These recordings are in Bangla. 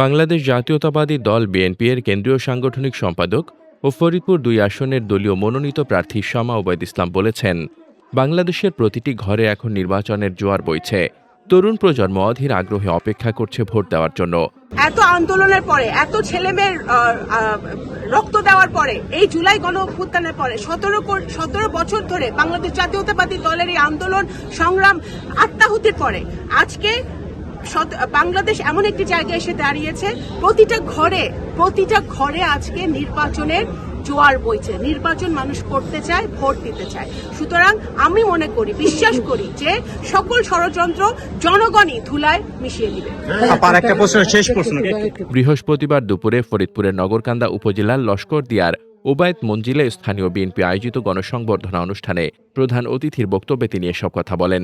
বাংলাদেশ জাতীয়তাবাদী দল বিএনপি এর কেন্দ্রীয় সাংগঠনিক সম্পাদক ও ফরিদপুর দুই আসনের দলীয় মনোনীত প্রার্থী শামা ওবায়দ ইসলাম বলেছেন, বাংলাদেশের প্রতিটি ঘরে এখন নির্বাচনের জোয়ার বইছে। তরুণ প্রজন্ম অধীর আগ্রহে অপেক্ষা করছে ভোট দেওয়ার জন্য। এত আন্দোলনের পরে, এত ছেলে মেয়ের রক্ত দেওয়ার পরে, এই জুলাই গণ অভ্যুত্থানের পরে, সতেরো সতেরো বছর ধরে বাংলাদেশ জাতীয়তাবাদী দলের এই আন্দোলন সংগ্রাম আত্মাহুতির পরে, আজকে বাংলাদেশ এমন একটি জায়গায় এসে দাঁড়িয়েছে প্রতিটা ঘরে প্রতিটা ঘরে আজকে নির্বাচনের জোয়ার বইছে। নির্বাচন মানুষ করতে চায় ভোট দিতে চায়। সুতরাং আমি মনে করি বিশ্বাস করি যে সকল ষড়যন্ত্র জনগণই ধুলায় মিশিয়ে দিবে। একটা প্রশ্ন শেষ প্রশ্ন। বৃহস্পতিবার দুপুরে ফরিদপুরের নগরকান্দা উপজেলার লস্কর দিয়ার ওবায়দ মঞ্জিলে স্থানীয় বিএনপি আয়োজিত গণসংবর্ধনা অনুষ্ঠানে প্রধান অতিথির বক্তব্যে তিনি এসব কথা বলেন।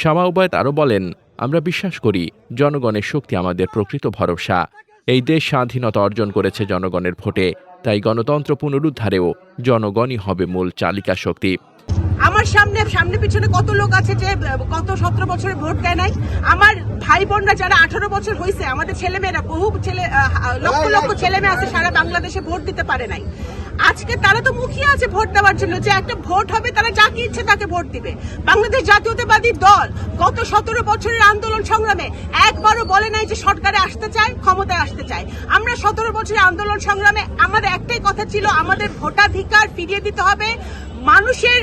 শামা ওবায়দ আরও বলেন আমরা বিশ্বাস করি, জনগণের শক্তি আমাদের প্রকৃত ভরসা। এই দেশ স্বাধীনতা অর্জন করেছে জনগণের ভোটে, তাই গণতন্ত্র পুনরুদ্ধারেও জনগণই হবে মূল চালিকা শক্তি। আমার সামনে সামনে পিছনে কত লোক আছে যে কত সতেরো বছরে ভোট দেয় নাই? আমার ভাই বোনরা যারা আঠারো বছর হয়েছে আমাদের ছেলেমেয়েরা বহু ছেলে লক্ষ লক্ষ ছেলে মেয়ে আছে সারা বাংলাদেশে ভোট দিতে পারে নাই। আজকে তারা তো মুখিয়ে আছে ভোট দেওয়ার জন্য যে একটা ভোট হবে তারা যাকে ইচ্ছে তাকে ভোট দিবে। বাংলাদেশ জাতীয়তাবাদী দল গত সতেরো বছরের আন্দোলন সংগ্রামে একবারও বলে নাই যে সরকারে আসতে চায় ক্ষমতায় আসতে চায়। আমরা সতেরো বছরের আন্দোলন সংগ্রামে আমাদের একটাই কথা ছিল আমাদের ভোটাধিকার ফিরিয়ে দিতে হবে। মানুষের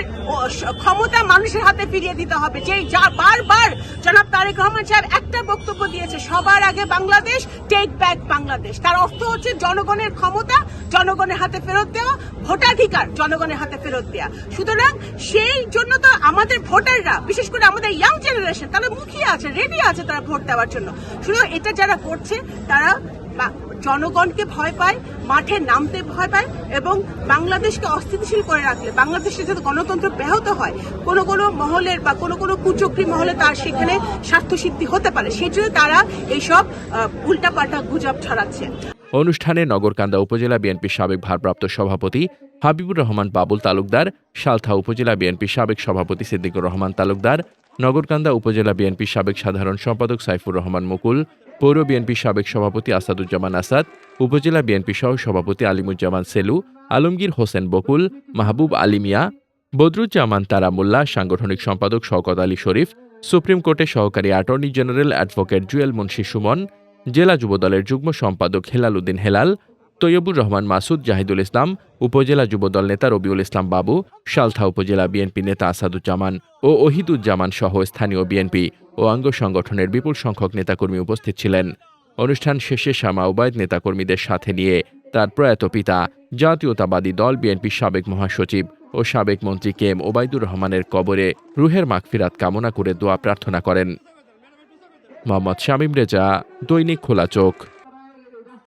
ক্ষমতা মানুষের হাতে ফিরিয়ে দিতে হবে। যে যা, বারবার জনাব তারেক রহমান সাহেব একটা বক্তব্য দিয়েছে, সবার আগে বাংলাদেশ টেক ব্যাক বাংলাদেশ। তার অর্থ হচ্ছে জনগণের ক্ষমতা, জনগণের হাতে ফেরত দেওয়া, ভোটাধিকার, জনগণের হাতে ফেরত দেওয়া সুতরাং সেই জন্য তো আমাদের ভোটাররা, বিশেষ করে আমাদের ইয়াং জেনারেশন তারা মুখিয়ে আছে রেডি আছে তারা ভোট দেওয়ার জন্য। শুধু এটা যারা করছে, তারা জনগণকে ভয় পায়, মাঠে নামতে ভয় পায় এবং বাংলাদেশকে অস্থিতিশীল করে রাখলে বাংলাদেশে যাতে গণতন্ত্র ব্যাহত হয়, কোনো কোনো মহলের বা কোনো কোনো কুচক্রী মহলে তার সেখানে স্বার্থসিদ্ধি হতে পারে। সেই জন্য তারা এইসব উল্টাপাল্টা গুজব ছড়াচ্ছে। অনুষ্ঠানে নগরকান্দা উপজেলা বিএনপির সাবেক ভারপ্রাপ্ত সভাপতি হাবিবুর রহমান বাবুল তালুকদার, সালথা উপজেলা বিএনপির সাবেক সভাপতি সিদ্দিকুর রহমান তালুকদার, নগরকান্দা উপজেলা বিএনপির সাবেক সাধারণ সম্পাদক সাইফুর রহমান মুকুল পৌর বিএনপি সাবেক সভাপতি আসাদুজ্জামান আসাদ, উপজেলা বিএনপি সহ সভাপতি আলিমুজ্জামান সেলু, আলমগীর হোসেন বকুল, মাহবুব আলী মিয়া, বদরুজ্জামান তারা মোল্লা, সাংগঠনিক সম্পাদক শওকত আলী শরীফ, সুপ্রিম কোর্টে সহকারী attorney general advocate Jewel Munshi Suman, জেলা যুবদলের যুগ্ম সম্পাদক হেলাল উদ্দিন হেলাল তৈয়বুর রহমান মাসুদ, জাহিদুল ইসলাম, উপজেলা যুবদল নেতা রবিউল ইসলাম বাবু, সালথা উপজেলা বিএনপি নেতা আসাদুজ্জামান ও ওহিদুজ্জামান সহ স্থানীয় বিএনপি ও অঙ্গ সংগঠনের বিপুল সংখ্যক নেতাকর্মী উপস্থিত ছিলেন। অনুষ্ঠান শেষে শ্যামা ওবায়দ নেতাকর্মীদের সাথে নিয়ে তার প্রয়াত পিতা, জাতীয়তাবাদী দল বিএনপির সাবেক মহাসচিব ও সাবেক মন্ত্রী কে এম ওবায়দুর রহমানের কবরে রুহের মাগফিরাত কামনা করে দোয়া প্রার্থনা করেন। মোহাম্মদ শামীম রেজা, দৈনিক খোলা চোখ।